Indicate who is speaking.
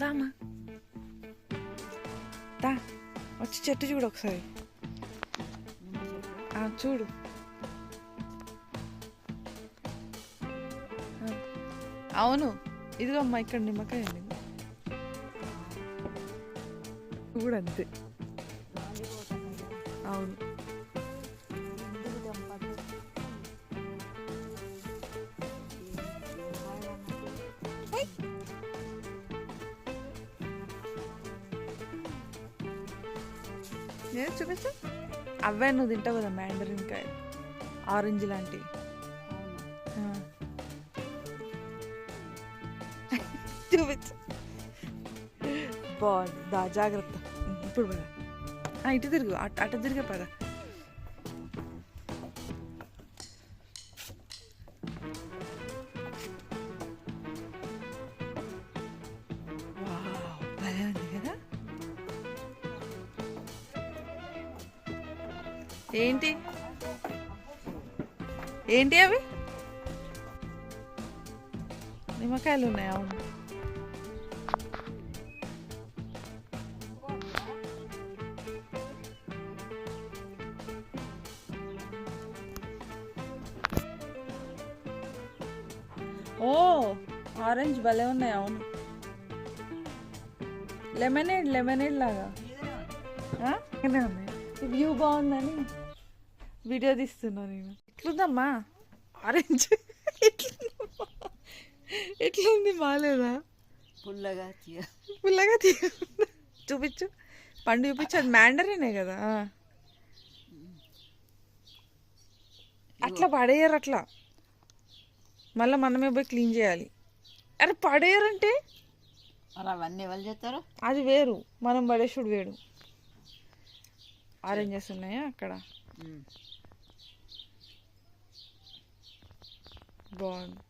Speaker 1: దామా దా వచ్చి చెట్టు చూడు ఒకసారి. చూడు. అవును ఇదిగో అమ్మా ఇక్కడ నిమ్మకాయ చూడంతే. కూడా అంతే అవును. నేను చూపించు. అవే నువ్వు తింటావు కదా మ్యాండరిన్ కాయ ఆరెంజ్ లాంటివి. ఆ. చూపించు. బాగుంది. దా జాగ్రత్త. ఇప్పుడు పద. ఇటు తిరుగు. అటు తిరిగే పద. ఏంటి? ఏంటి అవి? నిమ్మకాయలు ఉన్నాయి? అవును. ఓ ఆరెంజ్ భలే ఉన్నాయి అవును. లెమనేడ్ లెమనేడ్ లాగా. ఆ? ఇక్కడే ఉన్నాయి వ్యూ బాగుందని. వీడియో తీస్తున్నా నేను. ఎట్లుందమ్మా? ఆరెంజ్? ఎట్లుంది? బాగాలేదా
Speaker 2: పుల్లగా తీయ.
Speaker 1: పుల్లగా తీ చూపించు. పండు చూపించు. అది మ్యాండరీనే కదా. అట్లా పడేయరు అట్లా. మళ్ళీ మనమే పోయి క్లీన్ చేయాలి. అరే పడేయరంటే?
Speaker 2: మరి అవన్నీ ఎవరు చేస్తారు?
Speaker 1: అది వేరు. మనం పడేసుడు వేరు. ఆరెంజెస్ ఉన్నాయా అక్కడ? బాగుంది